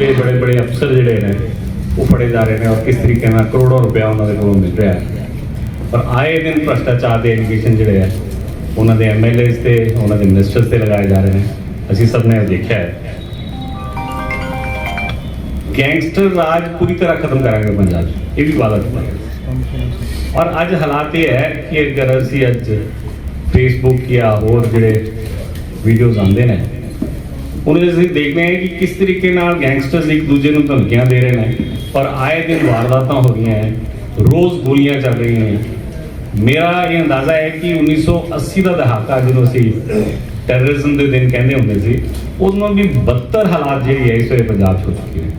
ਇਹ ਬੜੇ ਬੜੇ ਅਫਸਰ ਜਿਹੜੇ ਨੇ, ਉਹ ਫੜੇ ਜਾ ਰਹੇ ਨੇ ਔਰ ਕਿਸ ਤਰੀਕੇ ਨਾਲ ਕਰੋੜਾਂ ਰੁਪਇਆ ਉਹਨਾਂ ਦੇ ਕੋਲੋਂ ਮਿਲ ਰਿਹਾ ਹੈ। ਪਰ ਆਏ ਦਿਨ ਭ੍ਰਸ਼ਟਾਚਾਰ ਦੇ ਐਲੀਗੇਸ਼ਨ ਜਿਹੜੇ ਹੈ, ਉਹਨਾਂ ਦੇ ਐਮਐਲਏਸ ਤੇ, ਉਹਨਾਂ ਦੇ ਮਿਨਿਸਟਰਸ ਤੇ ਲਗਾਏ ਜਾ ਰਹੇ ਨੇ। ਅਸੀਂ ਸਭ ਨੇ ਦੇਖਿਆ ਹੈ। ਗੈਂਗਸਟਰ ਰਾਜ ਪੂਰੀ ਤਰ੍ਹਾਂ ਖਤਮ ਕਰਾਂਗੇ ਪੰਜਾਬ 'ਚ। ਇਹ ਵੀ ਵਾਅਦਾ ਕੀਤਾ ਔਰ ਅੱਜ ਹਾਲਾਤ ਇਹ ਹੈ ਕਿ ਅਗਰ ਅਸੀਂ ਅੱਜ ਫੇਸਬੁੱਕ ਜਾਂ ਹੋਰ ਜਿਹੜੇ ਵੀਡੀਓਜ਼ ਆਉਂਦੇ ਨੇ ਉਹਦੇ ਵਿੱਚ ਅਸੀਂ ਦੇਖਦੇ ਹਾਂ ਕਿ ਕਿਸ ਤਰੀਕੇ ਨਾਲ ਗੈਂਗਸਟਰਸ ਇੱਕ ਦੂਜੇ ਨੂੰ ਧਮਕੀਆਂ ਦੇ ਰਹੇ ਨੇ। ਪਰ ਆਏ ਦਿਨ ਵਾਰਦਾਤਾਂ ਹੋ ਰਹੀਆਂ ਹੈ, ਰੋਜ਼ ਗੋਲੀਆਂ ਚੱਲ ਰਹੀਆਂ ਨੇ। ਮੇਰਾ ਇਹ ਅੰਦਾਜ਼ਾ ਹੈ ਕਿ 1980 ਦਾ ਦਹਾਕਾ ਜਦੋਂ ਅਸੀਂ ਟੈਰਰਿਜ਼ਮ ਦੇ ਦਿਨ ਕਹਿੰਦੇ ਹੁੰਦੇ ਸੀ, ਉਦੋਂ ਵੀ ਬੱਤਰ ਹਾਲਾਤ ਜਿਹੜੇ ਹੈ ਇਸ ਵੇਲੇ ਪੰਜਾਬ 'ਚ ਹੋ ਚੁੱਕੇ ਨੇ।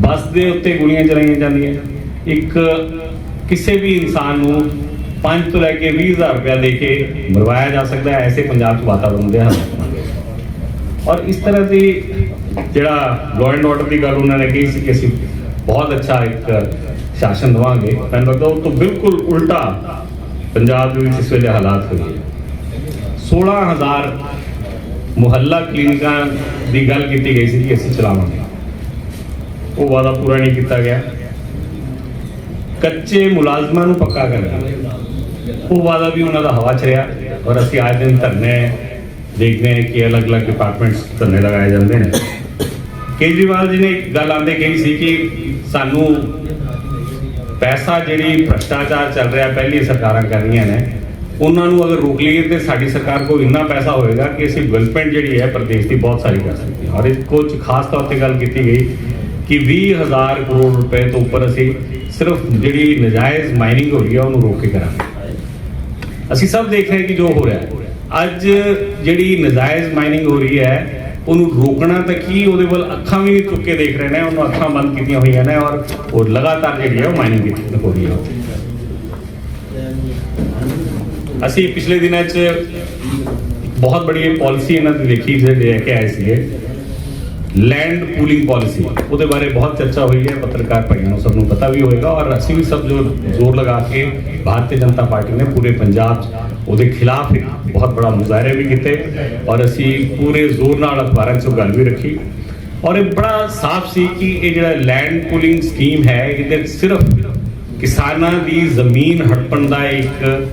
ਬੱਸ ਦੇ ਉੱਤੇ ਗੋਲੀਆਂ ਚਲਾਈਆਂ ਜਾਂਦੀਆਂ ਇੱਕ ਕਿਸੇ ਵੀ ਇਨਸਾਨ ਨੂੰ 5 ਤੋਂ ਲੈ ਕੇ 20000 ਰੁਪਇਆ ਦੇ ਕੇ ਮਰਵਾਇਆ ਜਾ ਸਕਦਾ ਹੈ, ਐਸੇ ਪੰਜਾਬ 'ਚ ਵਾਤਾਵਰਣ ਦੇ ਹਾਲਾਤ ਔਰ ਇਸ ਤਰ੍ਹਾਂ ਦੀ ਜਿਹੜਾ ਲਾਅ ਐਂਡ ਆਰਡਰ ਦੀ ਗੱਲ ਉਹਨਾਂ ਨੇ ਕਹੀ ਸੀ ਕਿ ਅਸੀਂ ਬਹੁਤ ਅੱਛਾ ਇੱਕ ਸ਼ਾਸਨ ਦਵਾਂਗੇ। ਮੈਨੂੰ ਲੱਗਦਾ ਉਹ ਤੋਂ ਬਿਲਕੁਲ ਉਲਟਾ ਪੰਜਾਬ ਦੇ ਵਿੱਚ ਇਸ ਵੇਲੇ ਹਾਲਾਤ ਹੋਏ ਹੈ 16000 ਮੁਹੱਲਾ ਕਲੀਨਿਕਾਂ ਦੀ ਗੱਲ ਕੀਤੀ ਗਈ ਸੀ ਕਿ ਅਸੀਂ ਚਲਾਵਾਂਗੇ। ਉਹ ਵਾਦਾ ਪੂਰਾ ਨਹੀਂ ਕੀਤਾ ਗਿਆ। ਕੱਚੇ ਮੁਲਾਜ਼ਮਾਂ ਨੂੰ ਪੱਕਾ ਕਰਨਾ ਉਹ ਵਾਦਾ ਵੀ ਉਹਨਾਂ ਦਾ ਹਵਾ ਚ ਰਿਹਾ ਔਰ ਅਸੀਂ ਆਏ ਦਿਨ ਧਰਨੇ ਦੇਖਦੇ ਹਾਂ ਕਿ ਅਲੱਗ-ਅਲੱਗ ਡਿਪਾਰਟਮੈਂਟਸ ਧੰਨੇ ਲਗਾਏ ਜਾਂਦੇ ਨੇ। ਕੇਜਰੀਵਾਲ ਜੀ ਨੇ ਇੱਕ ਗੱਲ ਆਂਦੇ ਕਹੀ ਸੀ ਕਿ ਸਾਨੂੰ ਪੈਸਾ ਜਿਹੜੀ ਭ੍ਰਸ਼ਟਾਚਾਰ ਚੱਲ ਰਿਹਾ ਪਹਿਲੀ ਸਰਕਾਰਾਂ ਕਰ ਰਹੀਆਂ ਨੇ, ਉਹਨਾਂ ਨੂੰ ਅਗਰ ਰੋਕ ਲਈਏ ਤੇ ਸਾਡੀ ਸਰਕਾਰ ਕੋਲ ਇੰਨਾ ਪੈਸਾ ਹੋਏਗਾ ਕਿ ਅਸੀਂ ਡਿਵੈਲਪਮੈਂਟ ਜਿਹੜੀ ਹੈ ਪ੍ਰਦੇਸ਼ ਦੀ ਬਹੁਤ ਸਾਰੀ ਕਰ ਸਕਦੇ ਹਾਂ ਔਰ ਇਸ ਕੋਚ ਖਾਸ ਤੌਰ ਤੇ ਗੱਲ ਕੀਤੀ ਗਈ ਕਿ 20000 ਕਰੋੜ ਰੁਪਏ ਤੋਂ ਉੱਪਰ ਅਸੀਂ ਸਿਰਫ ਜਿਹੜੀ ਨਜਾਇਜ਼ ਮਾਈਨਿੰਗ ਹੋ ਰਹੀ ਹੈ, ਉਹਨੂੰ ਰੋਕ ਕੇ ਕਰਾਂਗੇ। ਅਸੀਂ ਸਭ ਦੇਖ ਰਹੇ ਹਾਂ ਕਿ ਜੋ ਹੋ ਰਿਹਾ ਹੈ। ਅੱਜ ਜਿਹੜੀ ਨਜਾਇਜ਼ ਮਾਈਨਿੰਗ ਹੋ ਰਹੀ ਹੈ, ਉਹਨੂੰ ਰੋਕਣਾ ਤਾਂ ਕੀ, ਉਹਦੇ ਵੱਲ ਅੱਖਾਂ ਵੀ ਨਹੀਂ ਚੁੱਕ ਕੇ ਦੇਖ ਰਹੇ ਨੇ, ਉਹਨੂੰ ਅੱਖਾਂ ਬੰਦ ਕੀਤੀਆਂ ਹੋਈਆਂ ਨੇ ਔਰ ਉਹ ਲਗਾਤਾਰ ਜਿਹੜੀ ਹੈ ਉਹ ਮਾਈਨਿੰਗ ਕੀਤੀ ਹੋ ਰਹੀ ਹੈ। ਅਸੀਂ ਪਿਛਲੇ ਦਿਨਾਂ 'ਚ ਬਹੁਤ ਬੜੀ ਪਾਲਿਸੀ ਇਹਨਾਂ ਦੀ ਦੇਖੀ, ਜਿਹੜੇ ਲੈ ਕੇ ਆਏ ਸੀਗੇ। ਲੈਂਡ ਪੂਲਿੰਗ ਪਾਲਿਸੀ ਉਹਦੇ ਬਾਰੇ ਬਹੁਤ ਚਰਚਾ ਹੋਈ ਹੈ, ਪੱਤਰਕਾਰ ਭਾਈਆਂ ਨੂੰ ਸਭ ਨੂੰ ਪਤਾ ਵੀ ਹੋਏਗਾ ਔਰ ਅਸੀਂ ਵੀ ਸਭ ਜੋ ਜ਼ੋਰ ਲਗਾ ਕੇ, ਭਾਰਤੀ ਜਨਤਾ ਪਾਰਟੀ ਨੇ ਪੂਰੇ ਪੰਜਾਬ 'ਚ ਉਹਦੇ ਖਿਲਾਫ ਇੱਕ ਬਹੁਤ ਬੜਾ ਮੁਜ਼ਾਹਰੇ ਵੀ ਕੀਤੇ ਔਰ ਅਸੀਂ ਪੂਰੇ ਜ਼ੋਰ ਨਾਲ ਅਖਬਾਰਾਂ 'ਚ ਗੱਲ ਵੀ ਰੱਖੀ ਔਰ ਇਹ ਬੜਾ ਸਾਫ਼ ਸੀ ਕਿ ਇਹ ਜਿਹੜਾ ਲੈਂਡ ਪੂਲਿੰਗ ਸਕੀਮ ਹੈ, ਇਹਦੇ ਸਿਰਫ ਕਿਸਾਨਾਂ ਦੀ ਜ਼ਮੀਨ ਹੜਪਣ ਦਾ ਇੱਕ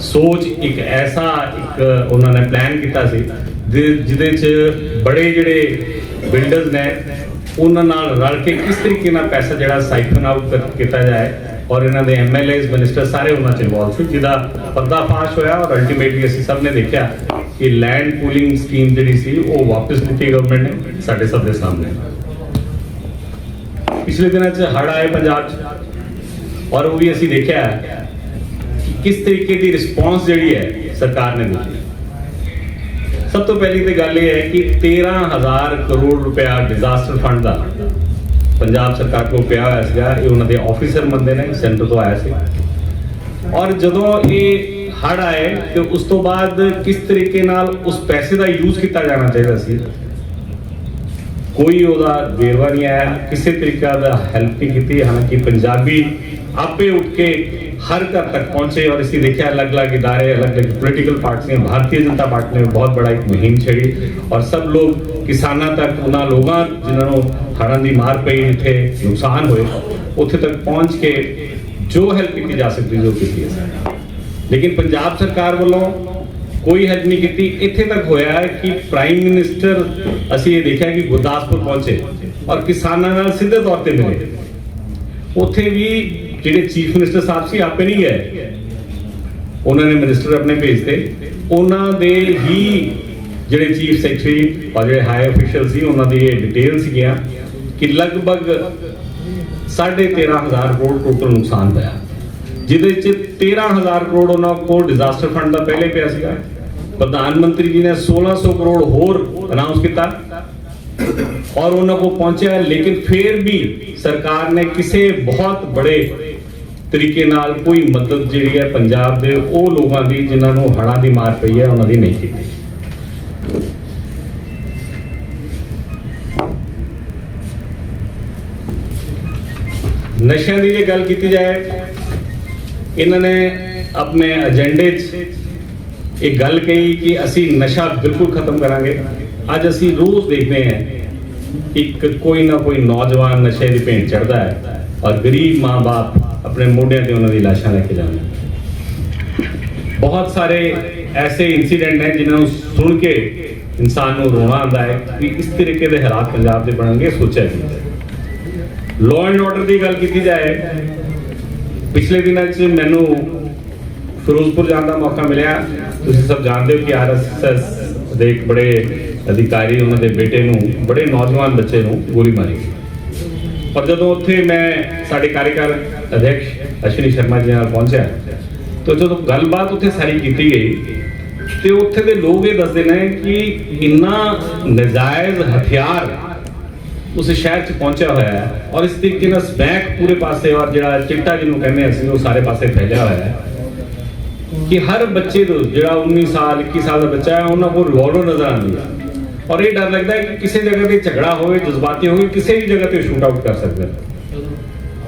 ਸੋਚ, ਇੱਕ ਐਸਾ ਇੱਕ ਉਹਨਾਂ ਨੇ ਪਲਾਨ ਕੀਤਾ ਸੀ ਜਿ- ਜਿਹਦੇ 'ਚ ਬੜੇ ਜਿਹੜੇ ਬਿਲਡਰਸ ਨੇ, ਉਹਨਾਂ ਨਾਲ ਰਲ ਕੇ ਕਿਸ ਤਰੀਕੇ ਨਾਲ ਪੈਸਾ ਜਿਹੜਾ ਸਾਈਫਨ ਆਊਟ ਕੀਤਾ ਜਾਏ ਔਰ ਇਹਨਾਂ ਦੇ ਐਮਐਲਏਸ ਮਿਨਿਸਟਰ ਸਾਰੇ ਉਹਨਾਂ 'ਚ ਇਨਵੋਲਵ ਸੀ, ਜਿਹਦਾ ਪਰਦਾਫਾਸ਼ ਹੋਇਆ ਔਰ ਅਲਟੀਮੇਟਲੀ ਅਸੀਂ ਸਭ ਨੇ ਦੇਖਿਆ ਕਿ ਲੈਂਡ ਪੂਲਿੰਗ ਸਕੀਮ ਜਿਹੜੀ ਸੀ, ਉਹ ਵਾਪਸ ਲਿੱਤੀ ਗਵਰਨਮੈਂਟ ਨੇ, ਸਾਡੇ ਸਭ ਦੇ ਸਾਹਮਣੇ। ਪਿਛਲੇ ਦਿਨਾਂ 'ਚ ਹੜ੍ਹ ਆਏ ਪੰਜਾਬ 'ਚ ਔਰ ਉਹ ਵੀ ਅਸੀਂ ਦੇਖਿਆ ਕਿ ਕਿਸ ਤਰੀਕੇ ਦੀ ਰਿਸਪੌਂਸ ਜਿਹੜੀ ਹੈ, ਸਰਕਾਰ ਨੇ ਦਿੱਤੀ। ਸਭ ਤੋਂ ਪਹਿਲੀ ਤੇ ਗੱਲ ਇਹ ਹੈ ਕਿ 13000 ਕਰੋੜ ਰੁਪਇਆ ਡਿਜ਼ਾਸਟਰ ਫੰਡ ਦਾ ਪੰਜਾਬ ਸਰਕਾਰ ਕੋਲ ਪਿਆ ਹੋਇਆ ਸੀਗਾ, ਇਹ ਉਹਨਾਂ ਦੇ ਆਫੀਸਰ ਬੰਦੇ ਨੇ ਸੈਂਟਰ ਤੋਂ ਆਇਆ ਸੀ। ਔਰ ਜਦੋਂ ਇਹ ਹੜ ਆਏ ਤੇ ਉਸ ਤੋਂ ਬਾਅਦ ਕਿਸ ਤਰੀਕੇ ਨਾਲ ਉਸ ਪੈਸੇ ਦਾ ਯੂਜ਼ ਕੀਤਾ ਜਾਣਾ ਚਾਹੀਦਾ ਸੀ? ਕੋਈ ਉਹਦਾ ਵੇਰਵਾ ਨਹੀਂ ਆਇਆ, ਕਿਸੇ ਤਰੀਕਾ ਦਾ ਹੈਲਪ ਨਹੀਂ ਕੀਤੀ। ਹਾਲਾਂਕਿ ਪੰਜਾਬੀ ਆਪੇ ਉੱਠ ਕੇ ਹਰ ਘਰ ਤੱਕ ਪਹੁੰਚੇ ਔਰ ਇਸੇ ਦੇਖਿਆ ਅਲੱਗ-ਅਲੱਗ ਇਦਾਰੇ, ਅਲੱਗ-ਅਲੱਗ ਪੋਲੀਟੀਕਲ ਪਾਰਟੀਆਂ ਭਾਰਤੀ ਜਨਤਾ ਪਾਰਟੀ ਨੇ ਬਹੁਤ ਬੜਾ ਇੱਕ ਮੁਹਿੰਮ ਛੇੜੀ। ਔਰ ਸਭ ਲੋਕ ਕਿਸਾਨਾਂ ਤੱਕ ਉਹਨਾਂ ਲੋਕਾਂ, ਜਿਨ੍ਹਾਂ ਨੂੰ ਹੜ੍ਹਾਂ ਦੀ ਮਾਰ ਪਈ, ਇੱਥੇ ਨੁਕਸਾਨ ਹੋਏ, ਉੱਥੇ ਤੱਕ ਪਹੁੰਚ ਕੇ ਜੋ ਹੈਲਪ ਕੀਤੀ ਜਾ ਸਕਦੀ, ਜੋ ਕੀਤੀ ਹੈ ਲੇਕਿਨ ਪੰਜਾਬ ਸਰਕਾਰ ਵੱਲੋਂ ਕੋਈ ਹੈਲਪ ਨਹੀਂ ਕੀਤੀ। ਇੱਥੇ ਤੱਕ ਹੋਇਆ ਹੈ ਕਿ ਪ੍ਰਾਈਮ ਮਿਨਿਸਟਰ ਅਸੀਂ ਇਹ ਦੇਖਿਆ ਕਿ ਗੁਰਦਾਸਪੁਰ ਪਹੁੰਚੇ ਔਰ ਕਿਸਾਨਾਂ ਨਾਲ ਸਿੱਧੇ ਤੌਰ ਤੇ ਮਿਲੇ। ਉੱਥੇ ਵੀ ਜਿਹੜੇ ਚੀਫ ਮਿਨਿਸਟਰ ਸਾਹਿਬ ਸੀ, ਆਪੇ ਨਹੀਂ ਗਏ। ਉਹਨਾਂ ਨੇ ਮਿਨਿਸਟਰ ਆਪਣੇ ਭੇਜਤੇ। ਉਹਨਾਂ ਦੇ ਹੀ ਜਿਹੜੇ ਚੀਫ ਸੈਕਟਰੀ ਔਰ ਜਿਹੜੇ ਹਾਈ ਅਫੀਸ਼ੀਅਲ ਸੀ, ਉਹਨਾਂ ਦੀ ਇਹ ਡਿਟੇਲ ਸੀਗੀਆਂ ਕਿ ਲਗਭਗ 13500 ਕਰੋੜ ਟੋਟਲ ਨੁਕਸਾਨ ਹੋਇਆ। ਜਿਹਦੇ ਚ 13000 ਕਰੋੜ ਉਹਨਾਂ ਕੋਲ ਡਿਜ਼ਾਸਟਰ ਫੰਡ ਦਾ ਪਹਿਲੇ ਪਿਆ ਸੀਗਾ। ਪ੍ਰਧਾਨ ਮੰਤਰੀ ਜੀ ਨੇ 1600 ਕਰੋੜ ਹੋਰ ਅਨਾਉਂਸ ਕੀਤਾ ਔਰ ਉਹਨਾਂ ਕੋ ਪਹੁੰਚਿਆ, ਲੇਕਿਨ ਫਿਰ ਵੀ ਸਰਕਾਰ ਨੇ ਕਿਸੇ ਬਹੁਤ ਬੜੇ ਤਰੀਕੇ ਨਾਲ ਕੋਈ ਮਦਦ ਜਿਹੜੀ ਹੈ ਪੰਜਾਬ ਦੇ ਉਹ ਲੋਕਾਂ ਦੀ, ਜਿਨ੍ਹਾਂ ਨੂੰ ਹੜ੍ਹਾਂ ਦੀ ਮਾਰ ਪਈ ਹੈ, ਉਹਨਾਂ ਦੀ ਨਹੀਂ ਕੀਤੀ। ਨਸ਼ਿਆਂ ਦੀ ਜੇ ਗੱਲ ਕੀਤੀ ਜਾਏ, ਇਹਨਾਂ ਨੇ ਆਪਣੇ ਏਜੰਡੇ 'ਚ ਇਹ ਗੱਲ ਕਹੀ ਕਿ ਅਸੀਂ ਨਸ਼ਾ ਬਿਲਕੁਲ ਖਤਮ ਕਰਾਂਗੇ। ਅੱਜ ਅਸੀਂ ਰੋਜ਼ ਦੇਖਦੇ ਹਾਂ ਇੱਕ ਕੋਈ ਨਾ ਕੋਈ ਨੌਜਵਾਨ ਨਸ਼ੇ ਦੀ ਭੇਂਟ ਚੜਦਾ ਹੈ ਔਰ ਗਰੀਬ ਮਾਂ-ਬਾਪ ਆਪਣੇ ਮੋਢਿਆਂ ਤੇ ਉਹਨਾਂ ਦੀ ਲਾਸ਼ਾਂ ਲੈ ਕੇ ਜਾਂਦੇ ਬਹੁਤ ਸਾਰੇ ਐਸੇ ਇਨਸੀਡੈਂਟ ਹੈ ਜਿਨ੍ਹਾਂ ਨੂੰ ਸੁਣ ਕੇ ਇਨਸਾਨ ਨੂੰ ਰੋਣਾ ਆਉਂਦਾ ਹੈ ਕਿ ਇਸ ਤਰੀਕੇ ਦੇ ਹਾਲਾਤ ਪੰਜਾਬ ਦੇ ਬਣਨਗੇ, ਸੋਚਿਆ ਨਹੀਂ ਲਾਅ ਐਂਡ ਆਰਡਰ ਦੀ ਗੱਲ ਕੀਤੀ ਜਾਏ, ਪਿਛਲੇ ਦਿਨਾਂ 'ਚ ਮੈਨੂੰ ਫਿਰੋਜ਼ਪੁਰ ਜਾਣ ਦਾ ਮੌਕਾ ਮਿਲਿਆ। ਤੁਸੀਂ ਸਭ ਜਾਣਦੇ ਹੋ ਕਿ ਆਰਐਸਐਸ ਦੇ ਇੱਕ ਬੜੇ ਅਧਿਕਾਰੀ, ਉਹਨਾਂ ਦੇ ਬੇਟੇ ਨੂੰ, ਬੜੇ ਨੌਜਵਾਨ ਬੱਚੇ ਨੂੰ ਗੋਲੀ ਮਾਰੀ। ਗਈ ਪਰ ਜਦੋਂ ਉੱਥੇ ਮੈਂ ਸਾਡੇ ਕਾਰਜਕਾਰ ਅਧਿਕਸ਼ ਅਸ਼ਵਨੀ ਸ਼ਰਮਾ ਜੀ ਨਾਲ ਪਹੁੰਚਿਆ, ਤਾਂ ਜਦੋਂ ਗੱਲਬਾਤ ਉੱਥੇ ਸਾਰੀ ਕੀਤੀ ਗਈ, ਤੇ ਉੱਥੇ ਦੇ ਲੋਕ ਇਹ ਦੱਸਦੇ ਨੇ ਕਿ ਇੰਨਾ ਨਜਾਇਜ਼ ਹਥਿਆਰ ਉਸ ਸ਼ਹਿਰ 'ਚ ਪਹੁੰਚਿਆ ਹੋਇਆ ਹੈ ਔਰ ਇਸ ਤਰੀਕੇ ਨਾਲ ਸਮੈਕ ਪੂਰੇ ਪਾਸੇ ਔਰ ਜਿਹੜਾ ਚਿੱਟਾ ਜਿਹਨੂੰ ਕਹਿੰਦੇ ਅਸੀਂ, ਉਹ ਸਾਰੇ ਪਾਸੇ ਫੈਲਿਆ ਹੋਇਆ ਹੈ। ਕਿ ਹਰ ਬੱਚੇ ਨੂੰ ਜਿਹੜਾ 19 ਸਾਲ 21 ਸਾਲ ਦਾ ਬੱਚਾ ਹੈ, ਉਹਨਾਂ ਕੋਲ ਰਿਵਾਲਵਰ ਨਜ਼ਰ ਆਉਂਦੀ ਹੈ। ਔਰ ਇਹ ਡਰ ਲੱਗਦਾ ਹੈ ਕਿ ਕਿਸੇ ਜਗ੍ਹਾ ਤੇ ਝਗੜਾ ਹੋਵੇ, ਜਜ਼ਬਾਤੀ ਹੋਵੇ, ਕਿਸੇ ਵੀ ਜਗ੍ਹਾ ਤੇ ਸ਼ੂਟ ਆਊਟ ਕਰ ਸਕਦਾ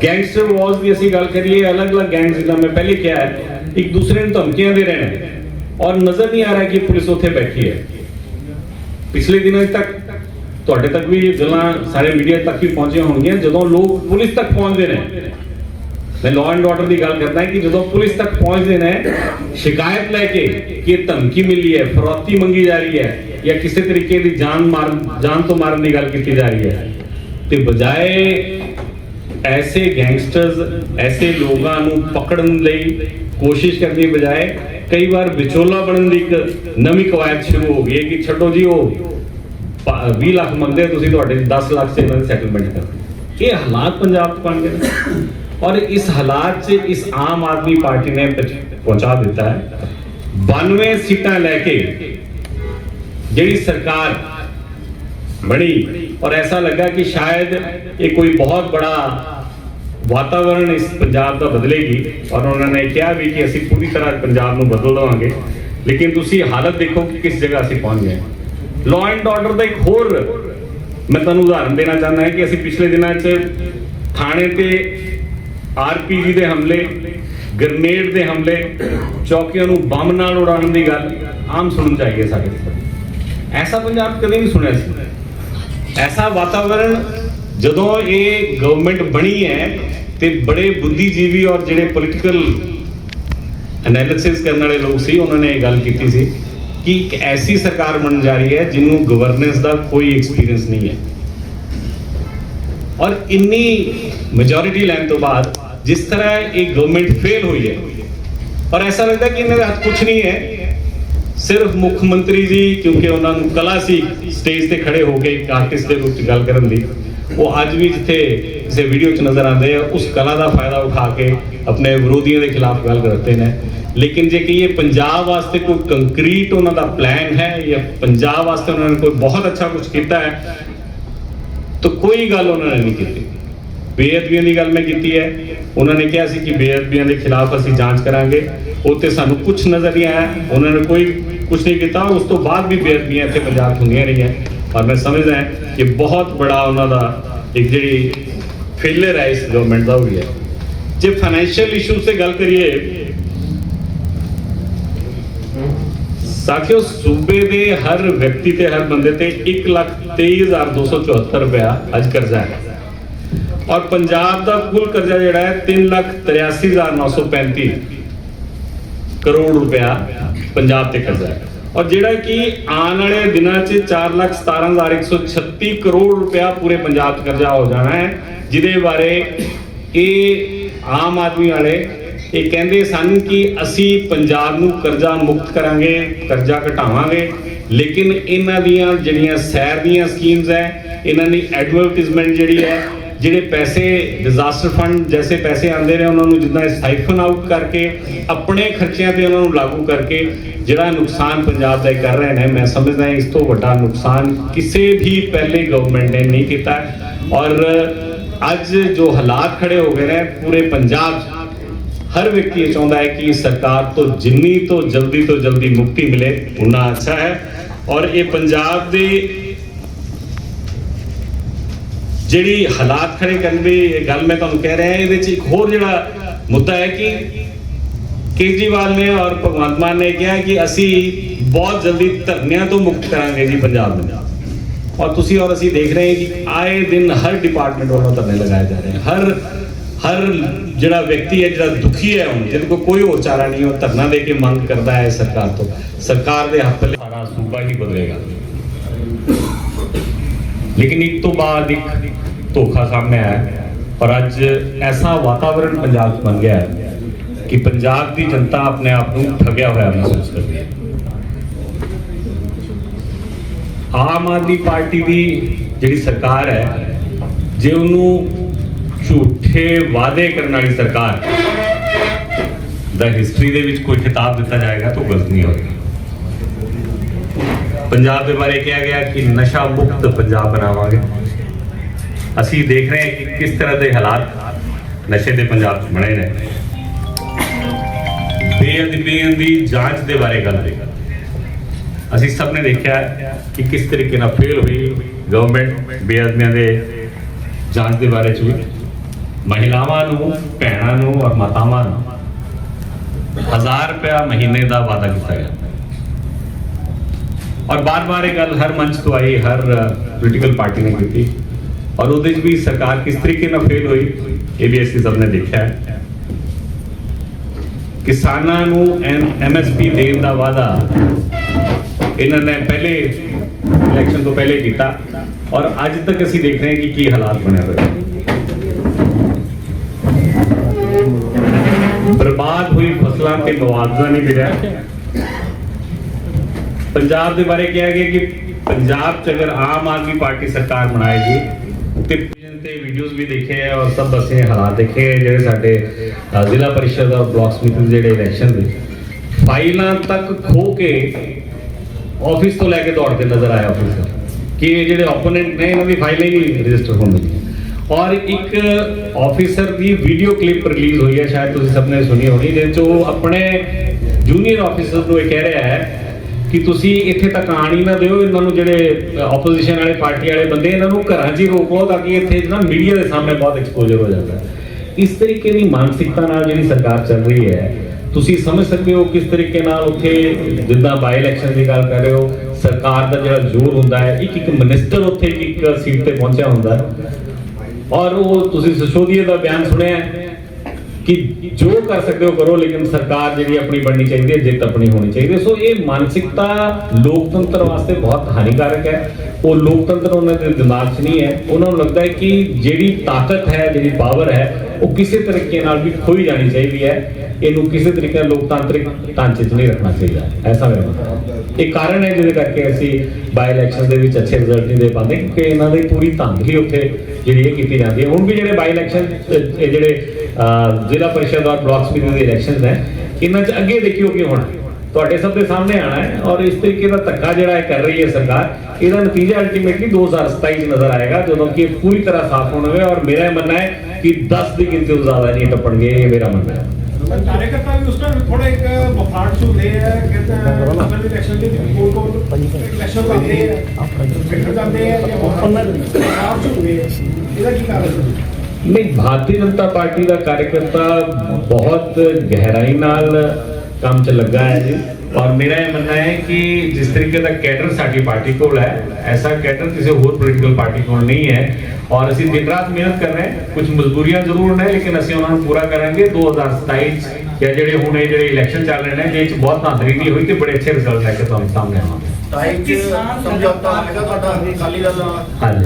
ਗੈਂਗਸਟਰ ਵਾਰਸ ਦੀ ਅਸੀਂ ਗੱਲ ਕਰੀਏ, ਅਲੱਗ-ਅਲੱਗ ਗੈਂਗਸ ਜਿੱਦਾਂ ਮੈਂ ਪਹਿਲੇ ਕਿਹਾ ਹੈ, ਇੱਕ ਦੂਸਰੇ ਨੂੰ ਧਮਕੀਆਂ ਦੇ ਰਹੇ ਨੇ। ਔਰ ਨਜ਼ਰ ਨਹੀਂ ਆ ਰਿਹਾ ਕਿ ਪੁਲਿਸ ਉੱਥੇ ਬੈਠੀ ਹੈ। ਪਿਛਲੇ ਦਿਨਾਂ ਤੱਕ ਤੁਹਾਡੇ ਤੱਕ ਵੀ ਗੱਲਾਂ ਸਾਰੇ ਮੀਡੀਆ ਤੱਕ ਵੀ ਪਹੁੰਚੀਆਂ ਹੋਣਗੀਆਂ, ਜਦੋਂ ਲੋਕ ਪੁਲਿਸ ਤੱਕ ਪਹੁੰਚਦੇ ਨੇ। ਮੈਂ ਲਾਅ ਐਂਡ ਆਰਡਰ ਦੀ ਗੱਲ ਕਰਦਾ ਕਿ ਜਦੋਂ ਪੁਲਿਸ ਤੱਕ ਪਹੁੰਚਦੇ ਨੇ, ਸ਼ਿਕਾਇਤ ਲੈ ਕੇ ਕਿ ਇਹ ਧਮਕੀ ਮਿਲੀ ਹੈ, ਫਰੋਤੀ ਮੰਗੀ ਜਾ ਰਹੀ ਹੈ, ਜਾਂ ਕਿਸੇ ਤਰੀਕੇ ਦੀ ਜਾਨ ਮਾਰ, ਜਾਨ ਤੋਂ ਮਾਰਨ ਦੀ ਗੱਲ ਕੀਤੀ ਜਾ ਰਹੀ ਹੈ, ਤੇ ਬਜਾਏ ਐਸੇ ਗੈਂਗਸਟਰਸ, ਐਸੇ ਲੋਕਾਂ ਨੂੰ ਪਕੜਨ ਲਈ ਕੋਸ਼ਿਸ਼ ਕਰਨ ਦੀ ਬਜਾਏ ਕਈ ਵਾਰ ਵਿਚੋਲਾ ਬਣਨ ਦੀ ਇੱਕ ਨਵੀਂ ਕਵਾਇਦ ਸ਼ੁਰੂ ਹੋ ਗਈ ਹੈ ਕਿ ਛੱਡੋ ਜੀ ਉਹ। 20 ਲੱਖ ਮੰਗਦੇ ਆ, ਤੁਸੀਂ ਤੁਹਾਡੇ 10 ਲੱਖ ਸੇ ਇਹਨਾਂ ਦੀ ਸੈਟਲਮੈਂਟ ਕਰ ਇਹ ਹਾਲਾਤ ਪੰਜਾਬ 'ਚ ਬਣ ਗਏ ਨੇ ਔਰ ਇਸ ਹਾਲਾਤ 'ਚ ਇਸ ਆਮ ਆਦਮੀ ਪਾਰਟੀ ਨੇ ਪਹੁੰਚ- ਪਹੁੰਚਾ ਦਿੱਤਾ ਹੈ 92 ਸੀਟਾਂ ਲੈ ਕੇ ਜਿਹੜੀ ਸਰਕਾਰ ਬਣੀ ਔਰ ਐਸਾ ਲੱਗਾ ਕਿ ਸ਼ਾਇਦ ਇਹ ਕੋਈ ਬਹੁਤ ਬੜਾ ਵਾਤਾਵਰਣ ਇਸ ਪੰਜਾਬ ਦਾ ਬਦਲੇਗੀ ਔਰ ਉਹਨਾਂ ਨੇ ਕਿਹਾ ਵੀ ਕਿ ਅਸੀਂ ਪੂਰੀ ਤਰ੍ਹਾਂ ਪੰਜਾਬ ਨੂੰ ਬਦਲ ਦਵਾਂਗੇ ਲੇਕਿਨ ਤੁਸੀਂ ਹਾਲਤ ਦੇਖੋ ਕਿ ਕਿਸ ਲਾਅ ਐਂਡ ਆਰਡਰ ਦਾ ਇੱਕ ਹੋਰ ਮੈਂ ਤੁਹਾਨੂੰ ਉਦਾਹਰਨ ਦੇਣਾ ਚਾਹੁੰਦਾ ਹਾਂ ਕਿ ਅਸੀਂ ਪਿਛਲੇ ਦਿਨਾਂ 'ਚ ਥਾਣੇ ਤੇ ਆਰਪੀਜੀ ਦੇ ਹਮਲੇ, ਗ੍ਰਨੇਡ ਦੇ ਹਮਲੇ, ਚੌਕੀਆਂ ਨੂੰ ਬੰਬ ਨਾਲ ਉਡਾਉਣ ਦੀ ਗੱਲ ਆਮ ਸੁਣਨ ਚਾਹੀਏ ਸਾਡੇ ਐਸਾ ਪੰਜਾਬ ਕਦੇ ਨਹੀਂ ਸੁਣਿਆ ਸੀ। ਐਸਾ ਵਾਤਾਵਰਣ ਜਦੋਂ ਇਹ ਗਵਰਨਮੈਂਟ ਬਣੀ ਹੈ ਤੇ ਬੜੇ ਬੁੱਧੀਜੀਵੀ ਔਰ ਜਿਹੜੇ ਪੋਲੀਟੀਕਲ ਐਨਾਲਿਸਿਸ ਕਰਨ ਵਾਲੇ ਲੋਕ ਸੀ, ਉਹਨਾਂ ਨੇ ਇਹ ਗੱਲ ਕੀਤੀ ਸੀ। ਕਿ ਇੱਕ ਐਸੀ ਸਰਕਾਰ ਬਣਨ ਜਾ ਰਹੀ ਹੈ ਜਿਹਨੂੰ ਗਵਰਨੈਂਸ ਦਾ ਕੋਈ ਐਕਸਪੀਰੀਅੰਸ ਨਹੀਂ ਹੈ। ਔਰ ਇੰਨੀ ਮੈਜੋਰਿਟੀ ਲੈਣ ਤੋਂ ਬਾਅਦ ਜਿਸ ਤਰ੍ਹਾਂ ਇਹ ਗਵਰਨਮੈਂਟ ਫੇਲ ਹੋਈ ਹੈ, ਔਰ ਐਸਾ ਲੱਗਦਾ ਕਿ ਇਹਨਾਂ ਦੇ ਹੱਥ ਕੁਝ ਨਹੀਂ ਹੈ, ਸਿਰਫ ਮੁੱਖ ਮੰਤਰੀ ਜੀ, ਕਿਉਂਕਿ ਉਹਨਾਂ ਨੂੰ ਕਲਾ ਸੀ ਸਟੇਜ ਤੇ ਖੜੇ ਹੋ ਕੇ ਇੱਕ ਆਰਟਿਸਟ ਦੇ ਰੂਪ 'ਚ ਗੱਲ ਕਰਨ ਦੀ। ਉਹ ਅੱਜ ਵੀ ਜਿੱਥੇ ਕਿਸੇ ਵੀਡੀਓ 'ਚ ਨਜ਼ਰ ਆਉਂਦੇ ਆ, ਉਸ ਕਲਾ ਦਾ ਫਾਇਦਾ ਉਠਾ ਕੇ ਆਪਣੇ ਵਿਰੋਧੀਆਂ ਦੇ ਖਿਲਾਫ ਗੱਲ ਕਰਦੇ ਨੇ। ਲੇਕਿਨ ਜੇ ਕਹੀਏ ਪੰਜਾਬ ਵਾਸਤੇ ਕੋਈ ਕੰਕਰੀਟ ਉਹਨਾਂ ਦਾ ਪਲਾਨ ਹੈ ਜਾਂ ਪੰਜਾਬ ਵਾਸਤੇ ਉਹਨਾਂ ਨੇ ਕੋਈ ਬਹੁਤ ਅੱਛਾ ਕੁਝ ਕੀਤਾ ਹੈ, ਤਾਂ ਕੋਈ ਗੱਲ ਉਹਨਾਂ ਨੇ ਨਹੀਂ ਕੀਤੀ। ਬੇਅਦਬੀਆਂ ਦੀ ਗੱਲ ਮੈਂ ਕੀਤੀ ਹੈ। ਉਹਨਾਂ ਨੇ ਕਿਹਾ ਸੀ ਕਿ ਬੇਅਦਬੀਆਂ ਦੇ ਖਿਲਾਫ ਅਸੀਂ ਜਾਂਚ ਕਰਾਂਗੇ। ਉੱਤੇ ਸਾਨੂੰ ਕੁਝ ਨਜ਼ਰ ਨਹੀਂ ਆਇਆ। ਉਹਨਾਂ ਨੇ ਕੋਈ ਕੁਝ ਨਹੀਂ ਕੀਤਾ। ਉਸ ਤੋਂ ਬਾਅਦ ਵੀ ਬੇਅਦਬੀਆਂ ਇੱਥੇ ਪੰਜਾਬ 'ਚ ਹੁੰਦੀਆਂ ਰਹੀਆਂ। ਔਰ ਮੈਂ ਸਮਝਦਾ ਕਿ ਬਹੁਤ ਬੜਾ ਉਹਨਾਂ ਦਾ ਇੱਕ ਜਿਹੜੀ ਫੇਲਰ ਹੈ ਇਸ ਗਵਰਨਮੈਂਟ ਦਾ ਹੋ ਗਿਆ ਜੇ ਫਾਈਨੈਂਸ਼ੀਅਲ ਇਸ਼ੂਜ਼ ਤੇ ਗੱਲ ਕਰੀਏ ਸਾਥੀਓ ਸੂਬੇ ਦੇ ਹਰ ਵਿਅਕਤੀ ਤੇ ਹਰ ਬੰਦੇ ਤੇ 123274 ਰੁਪਇਆ ਅੱਜ ਕਰਜ਼ਾ ਹੈ ਔਰ ਪੰਜਾਬ ਦਾ ਕੁੱਲ ਕਰਜ਼ਾ ਜਿਹੜਾ ਹੈ 383935 ਕਰੋੜ ਰੁਪਇਆ ਪੰਜਾਬ ਤੇ ਕਰਜ਼ਾ ਹੈ ਔਰ ਜਿਹੜਾ ਕਿ ਆਉਣ ਵਾਲੇ ਦਿਨਾਂ 'ਚ 417136 ਕਰੋੜ ਰੁਪਇਆ ਪੂਰੇ ਪੰਜਾਬ 'ਚ ਕਰਜ਼ਾ ਹੋ ਜਾਣਾ ਹੈ, ਜਿਹਦੇ ਬਾਰੇ ਇਹ ਆਮ ਆਦਮੀ ਵਾਲੇ ਇਹ ਕਹਿੰਦੇ ਸਨ ਕਿ ਅਸੀਂ ਪੰਜਾਬ ਨੂੰ ਕਰਜ਼ਾ ਮੁਕਤ ਕਰਾਂਗੇ, ਕਰਜ਼ਾ ਘਟਾਵਾਂਗੇ, ਲੇਕਿਨ ਇਹਨਾਂ ਦੀਆਂ ਜਿਹੜੀਆਂ ਸੈਰ ਦੀਆਂ ਸਕੀਮਸ ਹੈ, ਇਹਨਾਂ ਦੀ ਐਡਵਰਟਾਈਜ਼ਮੈਂਟ ਜਿਹੜੀ ਹੈ ਜਿਹੜੇ ਪੈਸੇ ਡਿਜ਼ਾਸਟਰ ਫੰਡ ਜੈਸੇ ਪੈਸੇ ਆਉਂਦੇ ਨੇ, ਉਹਨਾਂ ਨੂੰ ਜਿੱਦਾਂ ਸਾਈਫਨ ਆਊਟ ਕਰਕੇ, ਆਪਣੇ ਖਰਚਿਆਂ ਤੇ ਉਹਨਾਂ ਨੂੰ ਲਾਗੂ ਕਰਕੇ ਜਿਹੜਾ ਨੁਕਸਾਨ ਪੰਜਾਬ ਦਾ ਕਰ ਰਹੇ ਨੇ, ਮੈਂ ਸਮਝਦਾ ਇਸ ਤੋਂ ਵੱਡਾ ਨੁਕਸਾਨ ਕਿਸੇ ਵੀ ਪਹਿਲੇ ਗਵਰਨਮੈਂਟ ਨੇ ਨਹੀਂ ਕੀਤਾ। ਔਰ ਅੱਜ ਜੋ ਹਾਲਾਤ ਖੜੇ ਹੋ ਗਏ ਨੇ, ਪੂਰੇ ਪੰਜਾਬ ਹਰ ਵਿਅਕਤੀ ਇਹ ਚਾਹੁੰਦਾ ਹੈ ਕਿ ਸਰਕਾਰ ਤੋਂ ਜਿੰਨੀ ਤੋਂ ਜਲਦੀ ਤੋਂ ਜਲਦੀ ਮੁਕਤੀ ਮਿਲੇ, ਉਨਾ ਅੱਛਾ ਹੈ। ਔਰ ਇਹ ਪੰਜਾਬ ਦੇ ਜਿਹੜੀ ਹਾਲਾਤ ਖੜੇ ਕਰਨ ਦੀ ਗੱਲ ਮੈਂ ਤੁਹਾਨੂੰ ਕਹਿ ਰਿਹਾ, ਇਹਦੇ ਚ ਇੱਕ ਹੋਰ ਜਿਹੜਾ ਮੁੱਦਾ ਹੈ ਕਿ ਕੇਜਰੀਵਾਲ ਨੇ ਔਰ ਭਗਵੰਤ ਮਾਨ ਨੇ ਕਿਹਾ ਕਿ ਅਸੀਂ ਬਹੁਤ ਜਲਦੀ ਧਰਨਿਆਂ ਤੋਂ ਮੁਕਤ ਕਰਾਂਗੇ ਜੀ ਪੰਜਾਬ ਨੂੰ। ਔਰ ਤੁਸੀਂ ਔਰ ਅਸੀਂ ਦੇਖ ਰਹੇ ਹਾਂ ਕਿ ਆਏ ਦਿਨ ਹਰ ਡਿਪਾਰਟਮੈਂਟ ਵੱਲੋਂ ਧਰਨੇ ਲਗਾਏ ਜਾ ਰਹੇ ਹਨ। ਹਰ ਹਰ ਜਿਹੜਾ ਵਿਅਕਤੀ ਹੈ, ਜਿਹੜਾ ਦੁਖੀ ਹੈ ਹੁਣ, ਜਿਹਦੇ ਕੋਲ ਕੋਈ ਹੋਰ ਚਾਰਾ ਨਹੀਂ, ਉਹ ਧਰਨਾ ਦੇ ਕੇ ਮੰਗ ਕਰਦਾ ਹੈ ਸਰਕਾਰ ਤੋਂ। ਸਰਕਾਰ ਦੇ ਹੱਥ ਲਈ ਸਾਰਾ ਸੂਬਾ ਹੀ ਬਦਲੇਗਾ। ਲੇਕਿਨ ਇੱਕ ਤੋਂ ਬਾਅਦ ਇੱਕ ਧੋਖਾ ਸਾਹਮਣੇ ਆਇਆ ਪਰ ਅੱਜ ਐਸਾ ਵਾਤਾਵਰਣ ਪੰਜਾਬ 'ਚ ਬਣ ਗਿਆ ਹੈ ਕਿ ਪੰਜਾਬ ਦੀ ਜਨਤਾ ਆਪਣੇ ਆਪ ਨੂੰ ਠੱਗਿਆ ਹੋਇਆ ਮਹਿਸੂਸ ਕਰਦੀ ਹੈ। ਆਮ ਆਦਮੀ ਪਾਰਟੀ ਦੀ ਜਿਹੜੀ ਸਰਕਾਰ ਹੈ, ਜੇ ਉਹਨੂੰ ਝੂਠੇ ਵਾਅਦੇ ਕਰਨ ਵਾਲੀ ਸਰਕਾਰ ਦਾ ਹਿਸਟਰੀ ਦੇ ਵਿੱਚ ਕੋਈ ਖਿਤਾਬ ਦਿੱਤਾ ਜਾਏਗਾ ਤਾਂ ਉਹ ਗਲਤ ਨਹੀਂ ਹੋਏਗਾ। ਪੰਜਾਬ ਦੇ ਬਾਰੇ ਕਿਹਾ ਗਿਆ ਕਿ ਨਸ਼ਾ ਮੁਕਤ ਪੰਜਾਬ ਬਣਾਵਾਂਗੇ। ਅਸੀਂ ਦੇਖ ਰਹੇ ਹਾਂ ਕਿ ਕਿਸ ਤਰ੍ਹਾਂ ਦੇ ਹਾਲਾਤ ਨਸ਼ੇ ਦੇ ਪੰਜਾਬ 'ਚ ਬਣੇ ਨੇ। ਬੇਅਦਬੀਆਂ ਦੀ ਜਾਂਚ ਦੇ ਬਾਰੇ ਗੱਲ ਦੇ ਅਸੀਂ ਸਭ ਨੇ ਦੇਖਿਆ ਕਿ ਕਿਸ ਤਰੀਕੇ ਨਾਲ ਫੇਲ ਹੋਈ ਗਵਰਨਮੈਂਟ ਬੇਅਦਬੀਆਂ ਦੇ ਜਾਂਚ ਦੇ ਬਾਰੇ ਚ ਵੀ। ਮਹਿਲਾਵਾਂ ਨੂੰ, ਭੈਣਾਂ ਨੂੰ ਔਰ ਮਾਤਾਵਾਂ ਨੂੰ 1000 ਰੁਪਇਆ ਮਹੀਨੇ ਦਾ ਵਾਅਦਾ ਕੀਤਾ ਗਿਆ। ਔਰ ਬਾਰ-ਬਾਰ ਇਹ ਗੱਲ ਹਰ ਮੰਚ ਤੋਂ ਆਈ, ਹਰ ਪੋਲੀਟੀਕਲ ਪਾਰਟੀ ਨੇ ਕੀਤੀ। ਔਰ ਉਹਦੇ 'ਚ ਵੀ ਸਰਕਾਰ ਕਿਸ ਤਰੀਕੇ ਨਾਲ ਫੇਲ ਹੋਈ, ਇਹ ਵੀ ਅਸੀਂ ਸਭ ਨੇ ਦੇਖਿਆ ਹੈ। ਕਿਸਾਨਾਂ ਨੂੰ ਐਮਐਸਪੀ ਦੇਣ ਦਾ ਵਾਅਦਾ ਇਹਨਾਂ ਨੇ ਪਹਿਲੇ ਇਲੈਕਸ਼ਨ ਤੋਂ ਪਹਿਲੇ ਕੀਤਾ। ਔਰ ਅੱਜ ਤੱਕ ਅਸੀਂ ਦੇਖ ਰਹੇ ਹਾਂ ਕਿ ਕੀ ਹਾਲਾਤ ਬਣੇ ਹੋਏ ਬਰਬਾਦ ਹੋਈ ਫਸਲਾਂ ਤੇ ਮੁਆਵਜ਼ਾ ਨਹੀਂ ਮਿਲਿਆ। ਪੰਜਾਬ ਦੇ ਬਾਰੇ ਕਿਹਾ ਗਿਆ ਕਿ ਪੰਜਾਬ 'ਚ ਅਗਰ ਆਮ ਆਦਮੀ ਪਾਰਟੀ ਸਰਕਾਰ ਬਣਾਏਗੀ, ਤੇ ਤੇ ਵੀਡੀਓਜ਼ ਵੀ ਦੇਖੇ ਹੈ ਔਰ ਸਭ ਅਸੀਂ ਹਾਲਾਤ ਦੇਖੇ ਹੈ ਜਿਹੜੇ ਸਾਡੇ ਜ਼ਿਲ੍ਹਾ ਪਰਿਸ਼ਦ ਔਰ ਬਲਾਕ ਸਮਿਤੀ ਦੇ ਜਿਹੜੇ ਇਲੈਕਸ਼ਨ ਦੇ, ਫਾਈਲਾਂ ਤੱਕ ਖੋ ਕੇ ਆਫਿਸ ਤੋਂ ਲੈ ਕੇ ਦੌੜਦੇ ਨਜ਼ਰ ਆਇਆ ਆਫਿਸਰ ਕਿ ਇਹ ਜਿਹੜੇ ਓਪੋਨੈਂਟ ਨੇ, ਇਹਨਾਂ ਦੀ ਫਾਈਲਾਂ ਹੀ ਨਹੀਂ ਰਜਿਸਟਰ ਹੁੰਦੀਆਂ ਔਰ ਇੱਕ ਆਫਿਸਰ ਦੀ ਵੀਡੀਓ ਕਲਿੱਪ ਰਿਲੀਜ਼ ਹੋਈ ਹੈ ਸ਼ਾਇਦ ਤੁਸੀਂ ਸਭ ਨੇ ਸੁਣੀ ਹੋਣੀ, ਜਿਹਦੇ ਚ ਉਹ ਆਪਣੇ ਜੂਨੀਅਰ ਆਫਿਸਰ ਨੂੰ ਇਹ ਕਹਿ ਰਿਹਾ ਹੈ ਕਿ ਤੁਸੀਂ ਇੱਥੇ ਤੱਕ ਆਣ ਹੀ ਨਾ ਦਿਓ, ਇਹਨਾਂ ਨੂੰ ਜਿਹੜੇ ਆਪੋਜੀਸ਼ਨ ਵਾਲੇ ਪਾਰਟੀ ਵਾਲੇ ਬੰਦੇ, ਇਹਨਾਂ ਨੂੰ ਘਰਾਂ 'ਚ ਹੀ ਰੋਕ ਰੋਕੋ ਤਾਂ ਕਿ ਇੱਥੇ ਨਾ ਮੀਡੀਆ ਦੇ ਸਾਹਮਣੇ ਬਹੁਤ ਐਕਸਪੋਜ਼ਰ ਹੋ ਜਾਂਦਾ। ਇਸ ਤਰੀਕੇ ਦੀ ਮਾਨਸਿਕਤਾ ਨਾਲ ਜਿਹੜੀ ਸਰਕਾਰ ਚੱਲ ਰਹੀ ਹੈ, ਤੁਸੀਂ ਸਮਝ ਸਕਦੇ ਹੋ ਕਿਸ ਤਰੀਕੇ ਨਾਲ ਉੱਥੇ ਜਿੱਦਾਂ ਬਾਈ ਇਲੈਕਸ਼ਨ ਦੀ ਗੱਲ ਕਰ ਰਹੇ ਹੋ, ਸਰਕਾਰ ਦਾ ਜਿਹੜਾ ਜ਼ੋਰ ਹੁੰਦਾ ਹੈ, ਇੱਕ ਇੱਕ ਮਿਨਿਸਟਰ ਉੱਥੇ ਇੱਕ ਸੀਟ ਤੇ ਪਹੁੰਚਿਆ ਹੁੰਦਾ। ਔਰ ਉਹ ਤੁਸੀਂ ਸਸ਼ੋਦੀਆ ਦਾ ਬਿਆਨ ਸੁਣਿਆ ਕਿ ਜੋ ਕਰ ਸਕਦੇ ਹੋ ਕਰੋ, ਲੇਕਿਨ ਸਰਕਾਰ ਜਿਹੜੀ ਆਪਣੀ ਬਣਨੀ ਚਾਹੀਦੀ ਹੈ, ਜਿੱਤ ਆਪਣੀ ਹੋਣੀ ਚਾਹੀਦੀ ਹੈ। ਸੋ ਇਹ ਮਾਨਸਿਕਤਾ ਲੋਕਤੰਤਰ ਵਾਸਤੇ ਬਹੁਤ ਹਾਨੀਕਾਰਕ ਹੈ। ਉਹ ਲੋਕਤੰਤਰ ਉਹਨਾਂ ਦੇ ਦਿਮਾਗ 'ਚ ਨਹੀਂ ਹੈ। ਉਹਨਾਂ ਨੂੰ ਲੱਗਦਾ ਹੈ ਕਿ ਜਿਹੜੀ ਤਾਕਤ ਹੈ, ਜਿਹੜੀ ਪਾਵਰ ਹੈ, ਉਹ ਕਿਸੇ ਤਰੀਕੇ ਨਾਲ ਵੀ ਖੋਈ ਜਾਣੀ ਚਾਹੀਦੀ ਹੈ। ਇਹਨੂੰ ਕਿਸੇ ਤਰੀਕੇ ਨਾਲ ਲੋਕਤਾਂਤਰਿਕ ਢਾਂਚੇ 'ਚ ਨਹੀਂ ਰੱਖਣਾ ਚਾਹੀਦਾ। ਐਸਾ ਮੇਰਾ ਮਤਲਬ ਇਹ ਕਾਰਨ ਹੈ ਜਿਹਦੇ ਕਰਕੇ ਅਸੀਂ ਬਾਈ ਇਲੈਕਸ਼ਨ ਦੇ ਵਿੱਚ ਅੱਛੇ ਰਿਜ਼ਲਟ ਨਹੀਂ ਦੇ ਪਾਉਂਦੇ, ਕਿਉਂਕਿ ਇਹਨਾਂ ਦੀ ਪੂਰੀ ਧਾਂਦਲੀ ਉੱਥੇ ਜਿਹੜੀ ਇਹ ਕੀਤੀ ਜਾਂਦੀ ਹੈ। ਹੁਣ ਵੀ ਜਿਹੜੇ ਬਾਈ ਇਲੈਕਸ਼ਨ ਇਹ ਜਿਹੜੇ ਜ਼ਿਲ੍ਹਾ ਪਰਿਸ਼ਦ ਔਰ ਬਲਾਕ ਸਮਿਤੀ ਦੇ ਇਲੈਕਸ਼ਨਸ ਹੈ। ਇਹਨਾਂ 'ਚ ਅੱਗੇ ਦੇਖਿਓ ਕੀ ਹੋਣਾ ਤੁਹਾਡੇ ਸਭ ਦੇ ਸਾਹਮਣੇ ਆਣਾ ਹੈ ਔਰ ਇਸ ਤਰੀਕੇ ਦਾ ਧੱਕਾ ਜਿਹੜਾ ਇਹ ਕਰ ਰਹੀ ਹੈ ਸਰਕਾਰ ਇਹਦਾ ਨਤੀਜਾ ਅਲਟੀਮੇਟਲੀ 2027 ਚ ਨਜ਼ਰ ਆਏਗਾ ਜਦੋਂ ਕਿ ਪੂਰੀ ਤਰ੍ਹਾਂ ਸਾਫ਼ ਹੋਣਗੇ ਔਰ ਮੇਰਾ ਇਹ ਮੰਨਣਾ ਹੈ ਕਿ 10 ਦੀ ਗਿਣਤੀ ਤੋਂ ਜ਼ਿਆਦਾ ਨਹੀਂ ਟੱਪਣਗੇ ਇਹ ਮੇਰਾ ਮੰਨਣਾ ਹੈ। ਪਰ ਕਾਰਜਕਰਤਾ ਵੀ ਉਸ ਟਾਈਮ ਥੋੜਾ ਇੱਕ ਬਫਾਟ ਚ ਹੁੰਦੇ ਆ ਕਹਿੰਦੇ ਅਸਲ ਵਿੱਚ ਇਲੈਕਸ਼ਨ ਦੇ ਕੋਲ ਕੋਲ ਇਲੈਕਸ਼ਨ ਕਰਦੇ ਆ ਫਿੱਟ ਜਾਂਦੇ ਆ ਜਾਂ ਬਫਾਟ ਚ ਨਹੀਂ, ਭਾਰਤੀ ਜਨਤਾ ਪਾਰਟੀ ਦਾ ਕਾਰਜਕਰਤਾ ਬਹੁਤ ਗਹਿਰਾਈ ਨਾਲ ਕੰਮ 'ਚ ਲੱਗਾ ਹੈ ਜੀ। ਔਰ ਮੇਰਾ ਇਹ ਮੰਨਣਾ ਹੈ ਕਿ ਜਿਸ ਤਰੀਕੇ ਦਾ ਕੈਡਰ ਸਾਡੀ ਪਾਰਟੀ ਕੋਲ ਹੈ, ਐਸਾ ਕੈਡਰ ਕਿਸੇ ਹੋਰ ਪੋਲੀਟੀਕਲ ਪਾਰਟੀ ਕੋਲ ਨਹੀਂ ਹੈ। ਔਰ ਅਸੀਂ ਦਿਨ ਰਾਤ ਮਿਹਨਤ ਕਰ ਰਹੇ ਹਾਂ ਕੁਝ ਮਜਬੂਰੀਆਂ ਜ਼ਰੂਰ ਨੇ, ਲੇਕਿਨ ਅਸੀਂ ਉਹਨਾਂ ਨੂੰ ਪੂਰਾ ਕਰਾਂਗੇ। 2027 'ਚ ਜਾਂ ਜਿਹੜੇ ਹੁਣ ਇਹ ਜਿਹੜੇ ਇਲੈਕਸ਼ਨ ਚੱਲ ਰਹੇ ਨੇ ਜਿਹਦੇ 'ਚ ਬਹੁਤ ਧਾਂਦਲੀ ਨਹੀਂ ਹੋਈ ਤੇ ਬੜੇ ਅੱਛੇ ਰਿਜ਼ਲਟ ਲੈ ਕੇ ਤੁਹਾਨੂੰ ਸਾਹਮਣੇ ਆਵਾਂਗੇ। ਟਾਈਮ ਚ ਸਮਝੌਤਾ ਹੋਏਗਾ ਤੁਹਾਡਾ ਅਕਾਲੀ ਦਲ ਨਾਲ। ਹਾਂਜੀ।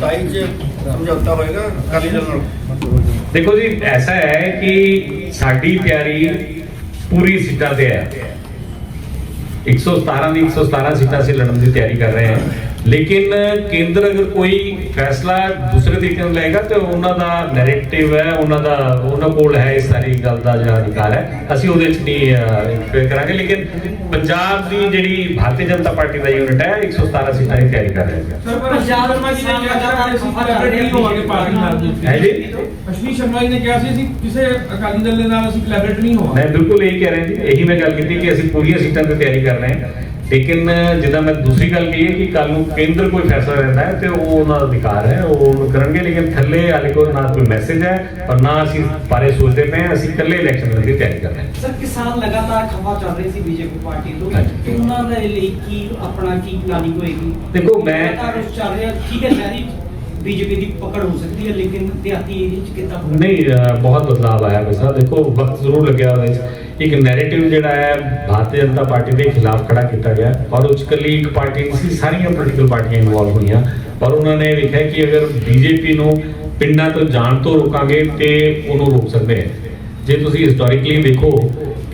ਟਾਈਮ ਚ ਸਮਝੌਤਾ ਹੋਏਗਾ ਅਕਾਲੀ ਦਲ ਨਾਲ। ਦੇਖੋ ਜੀ ਐਸਾ ਹੈ ਕਿ ਸਾਡੀ ਤਿਆਰੀ ਪੂਰੀ ਸੀਟਾਂ ਤੇ ਹੈ। 117 ਦੀ 117 ਸੀਟਾਂ ਅਸੀਂ ਲੜਨ ਦੀ ਤਿਆਰੀ ਕਰ ਰਹੇ ਹਾਂ। ਲੇਕਿਨ ਕੇਂਦਰ ਅਗਰ ਕੋਈ ਫੈਸਲਾ ਦੂਸਰੇ ਤਰੀਕੇ ਨਾਲ ਲਏਗਾ ਤੇ ਉਹਨਾਂ ਦਾ ਨੈਰੇਟਿਵ ਹੈ ਉਹਨਾਂ ਦਾ ਉਹਨਾਂ ਕੋਲ ਹੈ ਇਸ ਸਾਰੀ ਗੱਲ ਦਾ ਜਿਹੜਾ ਅਧਿਕਾਰ ਹੈ। ਅਸੀਂ ਉਹਦੇ ਵਿੱਚ ਨਹੀਂ ਇੰਟਰਫੇਅਰ ਕਰਾਂਗੇ। ਲੇਕਿਨ ਪੰਜਾਬ ਦੀ ਜਿਹੜੀ ਭਾਰਤੀ ਜਨਤਾ ਪਾਰਟੀ ਦਾ ਯੂਨਿਟ ਹੈ 117 ਸੀਟਾਂ ਦੀ ਤਿਆਰੀ ਕਰ ਰਹੇ ਹਾਂ। ਸਰ ਪੰਜਾਬ ਸ਼ਰਮਾ ਜੀ ਨੇ ਕਿਹਾ ਸੀ ਅਸੀਂ ਕੋਲੈਬੋਰੇਟ ਨਹੀਂ ਹੋਵਾਂਗੇ ਪਾਰਟੀ ਨਾਲ। ਹੈ ਜੀ? ਅਸ਼ਵਨੀ ਸ਼ਰਮਾ ਜੀ ਨੇ ਕਿਹਾ ਸੀ ਅਸੀਂ ਕਿਸੇ ਅਕਾਲੀ ਦਲ ਦੇ ਨਾਲ ਅਸੀਂ ਕੋਲੈਬੋਰੇਟ ਨਹੀਂ ਹੋਵਾਂਗੇ। ਮੈਂ ਬਿਲਕੁਲ ਇਹੀ ਕਹਿ ਰਿਹਾ ਜੀ। ਇਹੀ ਮੈਂ ਗੱਲ ਕੀਤੀ ਕਿ ਅਸੀਂ ਪੂਰੀਆਂ ਸੀਟਾਂ ਤੇ ਤਿਆਰੀ ਕਰ ਰਹੇ ਹਾਂ। ਲੇਕਿਨ ਜਿੱਦਾਂ ਮੈਂ ਦੂਸਰੀ ਗੱਲ ਕਹੀ ਹੈ ਕਿ ਕੱਲ ਨੂੰ ਕੇਂਦਰ ਕੋਈ ਫੈਸਲਾ ਲੈਂਦਾ ਹੈ ਤੇ ਉਹ ਉਹਨਾਂ ਦਾ ਅਧਿਕਾਰ ਹੈ ਉਹ ਉਹਨੂੰ ਕਰਨਗੇ ਲੇਕਿਨ ਥੱਲੇ ਹਾਲੇ ਕੋਈ ਨਾ ਕੋਈ ਮੈਸੇਜ ਹੈ ਔਰ ਨਾ ਅਸੀਂ ਬਾਰੇ ਸੋਚਦੇ ਪਏ ਅਸੀਂ ਇਕੱਲੇ ਇਲੈਕਸ਼ਨ ਦੀ ਤਿਆਰੀ ਕਰ ਰਹੇ ਹਾਂ ਸਰ ਕਿਸਾਨ ਲਗਾਤਾਰ ਖਵਾ ਚੱਲ ਰਹੇ ਸੀ ਬੀਜੇਪੀ ਪਾਰਟੀ ਤੋਂ। ਕਿ ਉਹਨਾਂ ਦੇ ਲਈ ਕੀ ਆਪਣਾ ਕੀ ਪਲਾਨਿੰਗ ਹੋਏਗੀ ਦੇਖੋ, ਮੈਂ- ਚੱਲ ਰਿਹਾ ਠੀਕ ਹੈ ਸ਼ਹਿਰੀ ਬੀਜੇਪੀ ਦੀ ਪਕੜ ਹੋ ਸਕਦੀ ਹੈ ਲੇਕਿਨ ਦਿਹਾਤੀ ਏਰੀਆ ਚ ਕਿੱਦਾਂ? ਨਹੀਂ ਬਹੁਤ ਬਦਲਾਅ ਆਇਆ ਬਸਾ ਦੇਖੋ ਵਕਤ ਜ਼ਰੂਰ ਲੱਗਿਆ ਉਹਦੇ ਇੱਕ ਨੈਰੇਟਿਵ ਜਿਹੜਾ ਹੈ, ਭਾਰਤੀ ਜਨਤਾ ਪਾਰਟੀ ਦੇ ਖਿਲਾਫ ਖੜਾ ਕੀਤਾ ਗਿਆ। ਔਰ ਉਸ 'ਚ ਇਕੱਲੀ ਇੱਕ ਪਾਰਟੀ ਨਹੀਂ ਸੀ, ਸਾਰੀਆਂ ਪੋਲੀਟੀਕਲ ਪਾਰਟੀਆਂ ਇਨਵੋਲਵ ਹੋਈਆਂ। ਔਰ ਉਹਨਾਂ ਨੇ ਲਿਖਿਆ ਕਿ ਅਗਰ ਬੀਜੇਪੀ ਨੂੰ ਪਿੰਡਾਂ ਤੋਂ ਜਾਣ ਤੋਂ ਰੋਕਾਂਗੇ ਤੇ ਉਹਨੂੰ ਰੋਕ ਸਕਦੇ ਹਾਂ। ਜੇ ਤੁਸੀਂ ਹਿਸਟੋਰਿਕਲੀ ਦੇਖੋ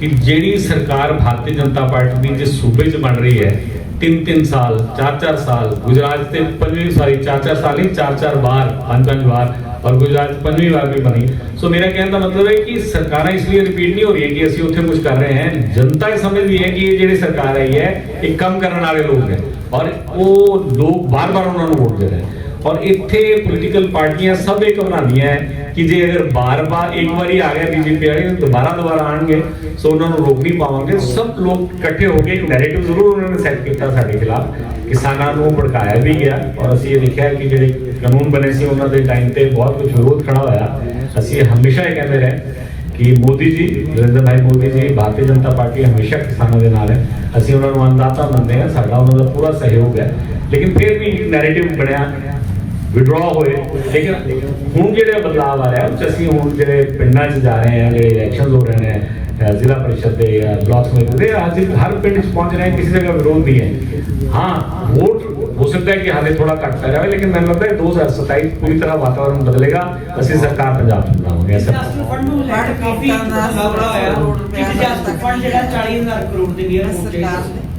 ਕਿ ਜਿਹੜੀ ਸਰਕਾਰ ਭਾਰਤੀ ਜਨਤਾ ਪਾਰਟੀ ਦੀ ਜਿਸ ਸੂਬੇ 'ਚ ਬਣ ਰਹੀ ਹੈ ਤਿੰਨ ਤਿੰਨ ਸਾਲ ਚਾਰ ਚਾਰ ਸਾਲ, ਗੁਜਰਾਤ ਤੇ ਪੰਜਵੀਂ ਸਾਰੀ ਚਾਰ ਚਾਰ ਸਾਲ ਹੀ ਚਾਰ ਚਾਰ ਵਾਰ ਪੰਜ ਪੰਜ ਵਾਰ ਔਰ ਗੁਜਰਾਤ ਪੰਜਵੀਂ ਵਾਰ ਵੀ ਬਣੀ। ਸੋ ਮੇਰਾ ਕਹਿਣ ਦਾ ਮਤਲਬ ਹੈ ਕਿ ਸਰਕਾਰਾਂ ਇਸ ਲਈ ਰਿਪੀਟ ਨਹੀਂ ਹੋ ਰਹੀਆਂ ਕਿ ਅਸੀਂ ਉੱਥੇ ਕੁਝ ਕਰ ਰਹੇ ਹਾਂ। ਜਨਤਾ ਇਹ ਸਮਝਦੀ ਹੈ ਕਿ ਇਹ ਜਿਹੜੀ ਸਰਕਾਰ ਆਈ ਹੈ, ਇਹ ਕੰਮ ਕਰਨ ਵਾਲੇ ਲੋਕ ਹੈ। ਔਰ ਉਹ ਲੋਕ ਬਾਰ-ਬਾਰ ਉਹਨਾਂ ਨੂੰ ਵੋਟ ਦੇ ਰਹੇ। ਹੈ ਔਰ ਇੱਥੇ ਪੋਲੀਟੀਕਲ ਪਾਰਟੀਆਂ ਸਭ ਇਹ ਘਬਰਾਉਂਦੀਆਂ ਹੈ ਕਿ ਜੇ ਅਗਰ ਬਾਰ-ਬਾਰ ਇੱਕ ਵਾਰੀ ਆ ਗਿਆ ਬੀਜੇਪੀ ਵਾਲੇ ਦੁਬਾਰਾ ਦੁਬਾਰਾ ਆਣਗੇ ਸੋ ਉਹਨਾਂ ਨੂੰ ਰੋਕ ਨਹੀਂ ਪਾਵਾਂਗੇ। ਸਭ ਲੋਕ ਇਕੱਠੇ ਹੋ ਕੇ ਇੱਕ ਨੈਰੇਟਿਵ ਜ਼ਰੂਰ ਉਹਨਾਂ ਨੇ ਸੈੱਟ ਕੀਤਾ ਸਾਡੇ ਖਿਲਾਫ, ਕਿਸਾਨਾਂ ਨੂੰ ਭੜਕਾਇਆ ਵੀ ਗਿਆ। ਔਰ ਅਸੀਂ ਇਹ ਦੇਖਿਆ ਕਿ ਜਿਹੜੇ ਕਾਨੂੰਨ ਬਣੇ ਸੀ, ਉਹਨਾਂ ਦੇ ਟਾਈਮ ਤੇ ਬਹੁਤ ਕੁਝ ਵਿਰੋਧ ਖੜਾ ਹੋਇਆ। ਅਸੀਂ ਹਮੇਸ਼ਾ ਇਹ ਕਹਿੰਦੇ ਰਹੇ ਕਿ ਮੋਦੀ ਜੀ, ਨਰਿੰਦਰ ਭਾਈ ਮੋਦੀ ਜੀ, ਭਾਰਤੀ ਜਨਤਾ ਪਾਰਟੀ ਹਮੇਸ਼ਾ ਕਿਸਾਨਾਂ ਦੇ ਨਾਲ ਹੈ। ਅਸੀਂ ਉਹਨਾਂ ਨੂੰ ਅੰਦਾਤਾ ਮੰਨਦੇ ਹਾਂ, ਸਾਡਾ ਉਹਨਾਂ ਦਾ ਪੂਰਾ ਸਹਿਯੋਗ ਹੈ। ਲੇਕਿਨ ਫਿਰ ਵੀ ਨੈਰੇਟਿਵ ਬਣਿਆ ਵਿਡਰਾ ਹੋਏ ਲੇਕਿਨ ਹੁਣ ਜਿਹੜੇ ਬਦਲਾਅ ਆ ਰਿਹਾ ਉਹ 'ਚ ਅਸੀਂ ਹੁਣ ਜਿਹੜੇ ਪਿੰਡਾਂ 'ਚ ਜਾ ਰਹੇ ਹਾਂ ਜਿਹੜੇ ਇਲੈਕਸ਼ਨਸ ਹੋ ਰਹੇ ਨੇ ਅਹ ਜ਼ਿਲ੍ਹਾ ਪਰਿਸ਼ਦ ਦੇ ਜਾਂ ਬਲਾਕ ਸਮਿਤੀ ਦੇ ਅੱਜ ਹਰ ਪਿੰਡ 'ਚ ਪਹੁੰਚ ਰਹੇ ਹਾਂ ਕਿਸੇ ਜਗ੍ਹਾ ਵਿਰੋਧ ਨਹੀਂ ਹੈ। ਹਾਂ ਵੋਟ ਹੋ ਸਕਦਾ ਹੈ ਕਿ ਹਾਲੇ ਥੋੜਾ ਘੱਟ ਪੈ ਜਾਵੇ ਲੇਕਿਨ ਮੈਨੂੰ ਲੱਗਦਾ ਹੈ 2027 ਪੂਰੀ ਤਰ੍ਹਾਂ ਵਾਤਾਵਰਣ ਬਦਲੇਗਾ ਅਸੀਂ ਸਰਕਾਰ ਪੰਜਾਬ 'ਚ ਬਣਾਵਾਂਗੇ ਐਸਾ ਡਿਜ਼ਾਸਟਰ ਫੰਡ ਨੂੰ ਲੈ ਕੇ ਕਾਫੀ ਮੁਕਾਬਲਾ ਹੋਇਆ। ਕਿ ਡਿਜ਼ਾਸਟਰ ਫੰਡ ਜਿਹੜਾ 40000 ਕਰੋੜ ਦੇ ਨੀਅਰ ਪਹੁੰਚੇ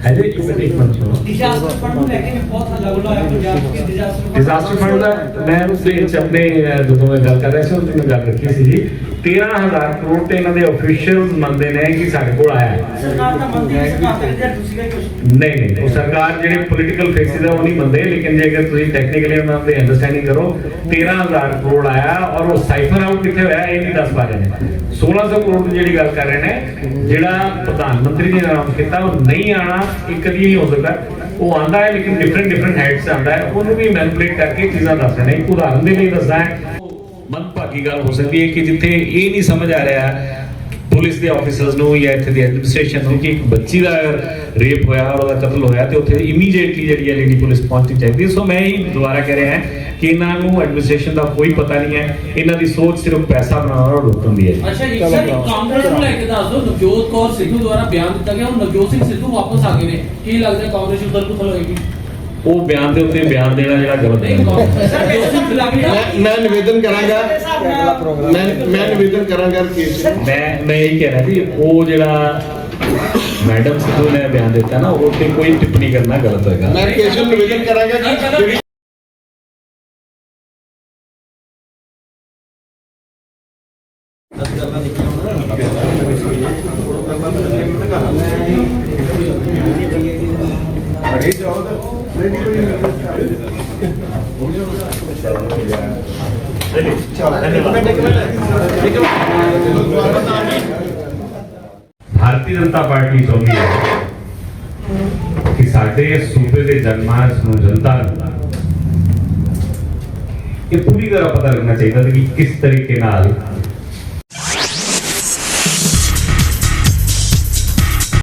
ਹੈ ਜੀ ਇੱਕ ਮਿੰਟ ਇੱਕ ਮਿੰਟ ਸੁਣੋ ਡਿਜ਼ਾਸਟਰ ਫੰਡ ਨੂੰ ਲੈ ਕੇ ਵੀ ਬਹੁਤ ਹੱਲਾ ਗੁੱਲਾ ਹੋਇਆ ਪੰਜਾਬ ਕੇ ਡਿਜ਼ਾਸਟਰ ਡਿਜ਼ਾਸਟਰ ਫੰਡ ਦਾ ਮੈਂ ਉਸ ਦੇ ਵਿੱਚ ਆਪਣੇ ਜਦੋਂ ਮੈਂ ਗੱਲ ਕਰ ਰਿਹਾ ਸੀ ਉਦੋਂ ਮੈਂ ਗੱਲ ਰੱਖੀ ਸੀ ਜੀ। 13000 ਕਰੋੜ ਤੇ ਇਹਨਾਂ ਦੇ ਅਫੀਸ਼ੀਅਲ ਮੰਨਦੇ ਨੇ ਕਿ ਸਾਡੇ ਕੋਲ ਆਇਆ ਹੈ। ਸਰਕਾਰ ਦਾ ਮੰਦੀ ਸਰਕਾਰ ਦਾ ਦੂਸਰੀ ਕੁਝ ਨਹੀਂ। ਨਹੀਂ ਉਹ ਸਰਕਾਰ ਜਿਹੜੇ ਪੋਲੀਟੀਕਲ ਫੇਸਿਸ ਹੈ ਉਹ ਨਹੀਂ ਮੰਨਦੇ ਲੇਕਿਨ ਜੇ ਅਗਰ ਤੁਸੀਂ ਟੈਕਨੀਕਲੀ ਉਹਨਾਂ ਦੇ ਅੰਡਰਸਟੈਂਡਿੰਗ ਕਰੋ 13000 ਕਰੋੜ ਆਇਆ ਔਰ ਉਹ ਸਾਈਫਰ ਆਊਟ ਕਿੱਥੇ ਹੋਇਆ ਇਹ ਨਹੀਂ ਦੱਸ ਪਾ ਰਹੇ ਨੇ। 1600 ਕਰੋੜ ਦੀ ਜਿਹੜੀ ਗੱਲ ਕਰ ਰਹੇ ਨੇ ਜਿਹੜਾ ਪ੍ਰਧਾਨ ਮੰਤਰੀ ਨੇ ਅਨਾਉਂਸ ਕੀਤਾ ਉਹ ਨਹੀਂ ਆਣਾ ਇੱਕ ਦੀ ਨਹੀਂ ਹੋ ਸਕਦਾ ਉਹ ਆਂਦਾ ਹੈ, ਲੇਕਿਨ ਡਿਫਰੈਂਟ ਡਿਫਰੈਂਟ ਹੈਡਸ ਆਂਦਾ ਹੈ। ਉਹਨੂੰ ਵੀ ਮੈਨੀਪੂਲੇਟ ਕਰਕੇ ਚੀਜ਼ਾਂ ਦੱਸਦੇ ਨੇ। ਇੱਕ ਉਦਾਹਰਨ ਦੇ ਲਈ ਦੱਸਦਾ ਹੈ। ਮਨਭਾਗੀ ਗੱਲ ਹੋ ਸਕਦੀ ਹੈ ਕਿ ਜਿੱਥੇ ਇਹ ਨਹੀਂ ਸਮਝ ਆ ਰਿਹਾ ਪੁਲਿਸ ਦੇ ਆਫੀਸਰਸ ਨੂੰ ਜਾਂ ਇੱਥੇ ਦੀ ਐਡਮਿਨਿਸਟ੍ਰੇਸ਼ਨ ਨੂੰ ਕਿ ਇੱਕ ਬੱਚੀ ਦਾ ਰੇਪ ਹੋਇਆ ਔਰ ਉਹਦਾ ਕਤਲ ਹੋਇਆ ਤੇ ਉੱਥੇ ਇਮੀਡੀਏਟਲੀ ਜਿਹੜੀ ਹੈ ਲੇਡੀ ਪੁਲਿਸ ਪਹੁੰਚਣੀ ਚਾਹੀਦੀ ਸੋ ਮੈਂ ਹੀ ਦੁਬਾਰਾ ਕਹਿ ਰਿਹਾ ਕਿ ਇਹਨਾਂ ਨੂੰ ਐਡਮਿਨਿਸਟ੍ਰੇਸ਼ਨ ਦਾ ਕੋਈ ਪਤਾ ਨਹੀਂ ਹੈ। ਇਹਨਾਂ ਦੀ ਸੋਚ ਸਿਰਫ ਪੈਸਾ ਬਣਾਉਣਾ ਔਰ ਲੁੱਟਣ ਦੀ ਹੈ ਅੱਛਾ ਜੀ ਸਰ ਕਾਂਗਰਸ ਨੂੰ ਲੈ ਕੇ ਦੱਸ ਦਿਓ। ਨਵਜੋਤ ਕੌਰ ਸਿੱਧੂ ਦੁਆਰਾ ਬਿਆਨ ਦਿੱਤਾ ਗਿਆ। ਹੁਣ ਨਵਜੋਤ ਸਿੰਘ ਸਿੱਧੂ ਵਾਪਸ ਆ ਗਏ ਨੇ। ਕੀ ਲੱਗਦਾ ਕਾਂਗਰਸ ਉਧਰ ਪੁਥਲ ਹੋਏਗੀ ਉਹ ਬਿਆਨ ਦੇ ਉੱਤੇ ਬਿਆਨ ਦੇਣਾ ਜਿਹੜਾ ਗਲਤ ਨਹੀਂ ਹੈ। ਕਾਂਗਰਸ ਸਰ ਨਵਜੋਤ ਸਿੰਘ ਲੱਗਦਾ ਮੈਂ ਮੈਂ ਨਿਵੇਦਨ ਕਰਾਂਗਾ। ਮੈਂ ਮੈਂ ਨਿਵੇਦਨ ਕਰਾਂਗਾ ਕਿ ਮੈਂ ਮੈਂ ਇਹ ਕਹਿ ਰਿਹਾ ਸੀ ਉਹ ਜਿਹੜਾ ਮੈਡਮ ਸਿੱਧੂ ਨੇ ਬਿਆਨ ਦਿੱਤਾ ਨਾ ਉਹ ਤੇ ਕੋਈ ਟਿੱਪਣੀ ਕਰਨਾ ਗਲਤ ਹੋਏਗਾ। ਮੈਂ ਕੇਸ਼ਵ ਨਿਵੇਦਨ ਕਰਾਂਗਾ ਕਿ ਜਿਹੜੀ ਭਾਰਤੀ ਜਨਤਾ ਪਾਰਟੀ ਚਾਹੁੰਦੀ ਹੈ ਕਿ ਸਾਡੇ ਸੂਬੇ ਦੇ ਜਨਮਾਨਸ ਨੂੰ, ਜਨਤਾ ਨੂੰ ਇਹ ਪੂਰੀ ਤਰ੍ਹਾਂ ਪਤਾ ਲੱਗਣਾ ਚਾਹੀਦਾ ਕਿ ਕਿਸ ਤਰੀਕੇ ਨਾਲ